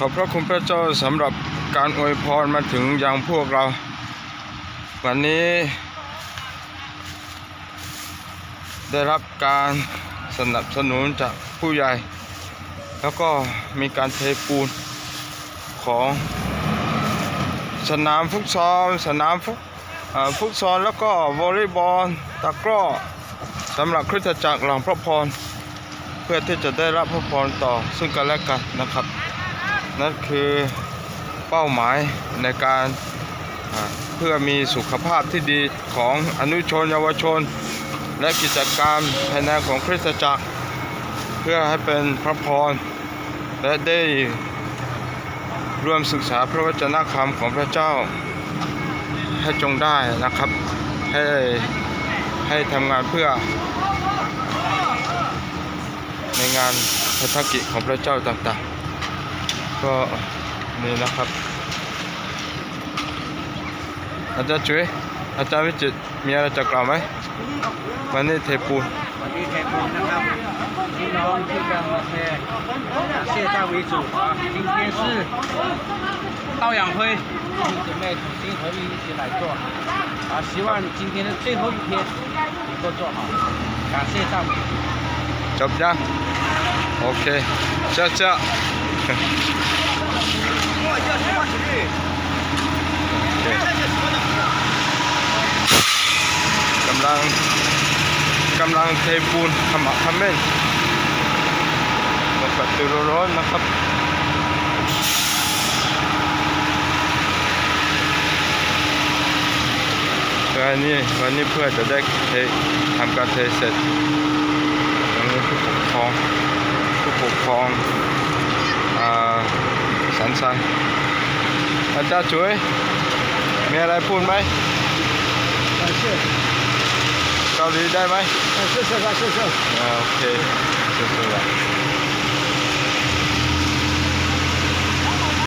ขอบพระคุณพระเจ้าสำหรับการอวยพรมาถึงยังพวกเรา วันนี้ ได้รับการสนับสนุนจากผู้ใหญ่ แล้วก็มีการเทปูนของสนามฟุตซอลสนามฟุตฟุตซอลแล้วก็วอลเลย์บอลตะกร้อสำหรับคริสตจักรหลังพระพร เพื่อที่จะได้รับพระพรต่อซึ่งกันและกันนะครับ นั่นคือเป้าหมายในการเพื่อมีสุขภาพที่ดีของอนุชนเยาวชน และกิจการภายในของคริสตจักร เพื่อให้เป็นพระพร และได้ร่วมศึกษาพระวจนะคำของพระเจ้าให้จงได้นะครับ ให้ให้ทำงานเพื่อ ในงานพัฒกิจของพระเจ้าต่างๆ ก็นี่นะครับ อาจารย์จุ้ยอาจารย์วิจิตรมีอะไรจะกล่าวไหมวันนี้เทปูน วันนี้เทปูนนะครับพี่น้องที่จะมาเท谢赞为主啊今天是稻氧灰弟兄姊妹同心合力一起来做啊希望今天的最后一天能够做好感谢赞美主 จบยังโอเคเจ้าเจ้า กำลังกำลังเทปูนขมักเขม้นมาแบบตัวร้อนนะครับวันนี้วันนี้เพื่อจะได้เททำการเทเสร็จวันนี้ผู้ปกครองผู้ปกครอง สันซันอาจารย์ช่วย มีอะไรพูดไหมเกาหลีได้ไหมโอเค